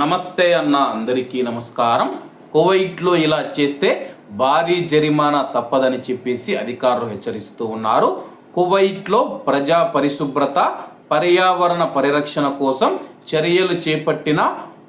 నమస్తే అన్న అందరికీ నమస్కారం. కువైట్లో ఇలా చేస్తే భారీ జరిమానా తప్పదని చెప్పేసి అధికారులు హెచ్చరిస్తూ ఉన్నారు. కువైట్లో ప్రజా పరిశుభ్రత పర్యావరణ పరిరక్షణ కోసం చర్యలు చేపట్టిన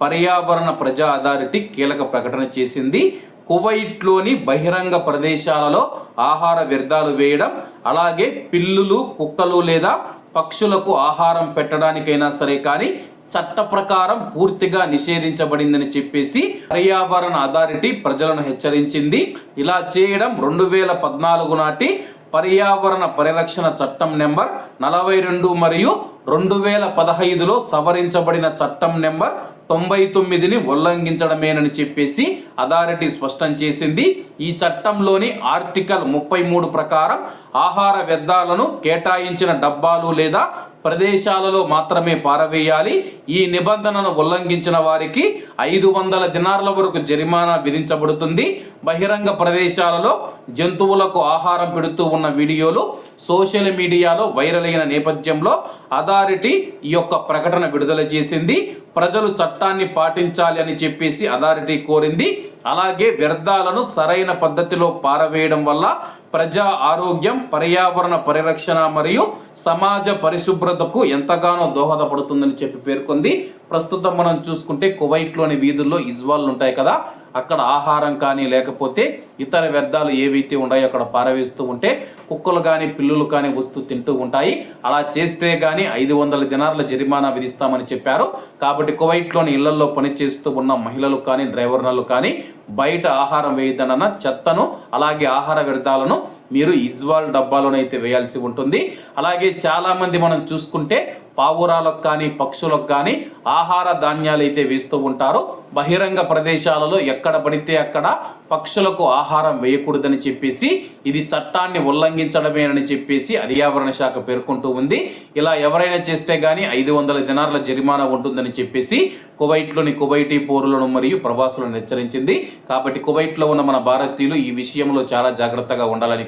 పర్యావరణ ప్రజా అథారిటీ కీలక ప్రకటన చేసింది. కువైట్లోని బహిరంగ ప్రదేశాలలో ఆహార వ్యర్థాలు వేయడం అలాగే పిల్లులు కుక్కలు లేదా పక్షులకు ఆహారం పెట్టడానికైనా సరే కానీ చట్ట ప్రకారం పూర్తిగా నిషేధించబడిందని చెప్పేసి పర్యావరణ అథారిటీ ప్రజలను హెచ్చరించింది. ఇలా చేయడం రెండు వేల పద్నాలుగు నాటి పర్యావరణ పరిరక్షణ చట్టం నెంబర్ నలభై రెండు మరియు రెండు వేల పదహైదులో సవరించబడిన చట్టం నెంబర్ తొంభై తొమ్మిదిని ఉల్లంఘించడమేనని చెప్పేసి అథారిటీ స్పష్టం చేసింది. ఈ చట్టంలోని ఆర్టికల్ ముప్పై మూడు ప్రకారం ఆహార వ్యర్థాలను కేటాయించిన డబ్బాలు లేదా ప్రదేశాలలో మాత్రమే పారవేయాలి. ఈ నిబంధనను ఉల్లంఘించిన వారికి ఐదు వందల దినార్ల వరకు జరిమానా విధించబడుతుంది. బహిరంగ ప్రదేశాలలో జంతువులకు ఆహారం పెడుతూ ఉన్న వీడియోలు సోషల్ మీడియాలో వైరల్ అయిన నేపథ్యంలో అథారిటీ ఈ యొక్క ప్రకటన విడుదల చేసింది. ప్రజలు చట్టాన్ని పాటించాలి అని చెప్పేసి అథారిటీ కోరింది. అలాగే వ్యర్థాలను సరైన పద్ధతిలో పారవేయడం వల్ల ప్రజా ఆరోగ్యం పర్యావరణ పరిరక్షణ మరియు సమాజ పరిశుభ్రతకు ఎంతగానో దోహదపడుతుందని చెప్పి పేర్కొంది. ప్రస్తుతం మనం చూసుకుంటే కువైట్లోని వీధుల్లో ఇజ్వాళ్ళు ఉంటాయి కదా. అక్కడ ఆహారం కానీ లేకపోతే ఇతర వ్యర్థాలు ఏవైతే ఉన్నాయో అక్కడ పారవేస్తూ ఉంటే కుక్కలు కానీ పిల్లులు కానీ వస్తూ తింటూ ఉంటాయి. అలా చేస్తే కానీ ఐదు వందల దినార్ల జరిమానా విధిస్తామని చెప్పారు. కాబట్టి కువైట్లోని ఇళ్ళలో పనిచేస్తూ ఉన్న మహిళలు కానీ డ్రైవర్లు కానీ బయట ఆహారం వేయదన్న చెత్తను అలాగే ఆహార వ్యర్థాలను మీరు ఇజ్వాల్ డబ్బాలోనైతే వేయాల్సి ఉంటుంది. అలాగే చాలామంది మనం చూసుకుంటే పావురాలకు కానీ పక్షులకు కానీ ఆహార ధాన్యాలు అయితే వేస్తూ ఉంటారు. బహిరంగ ప్రదేశాలలో ఎక్కడ పడితే అక్కడ పక్షులకు ఆహారం వేయకూడదని చెప్పేసి ఇది చట్టాన్ని ఉల్లంఘించడమేనని చెప్పేసి పర్యావరణ శాఖ పేర్కొంటూ ఉంది. ఇలా ఎవరైనా చేస్తే కానీ ఐదు వందల దినార్ల జరిమానా ఉంటుందని చెప్పేసి కువైట్లోని కువైటీ పౌరులను మరియు ప్రవాసులను హెచ్చరించింది. కాబట్టి కువైట్లో ఉన్న మన భారతీయులు ఈ విషయంలో చాలా జాగ్రత్తగా ఉండాలని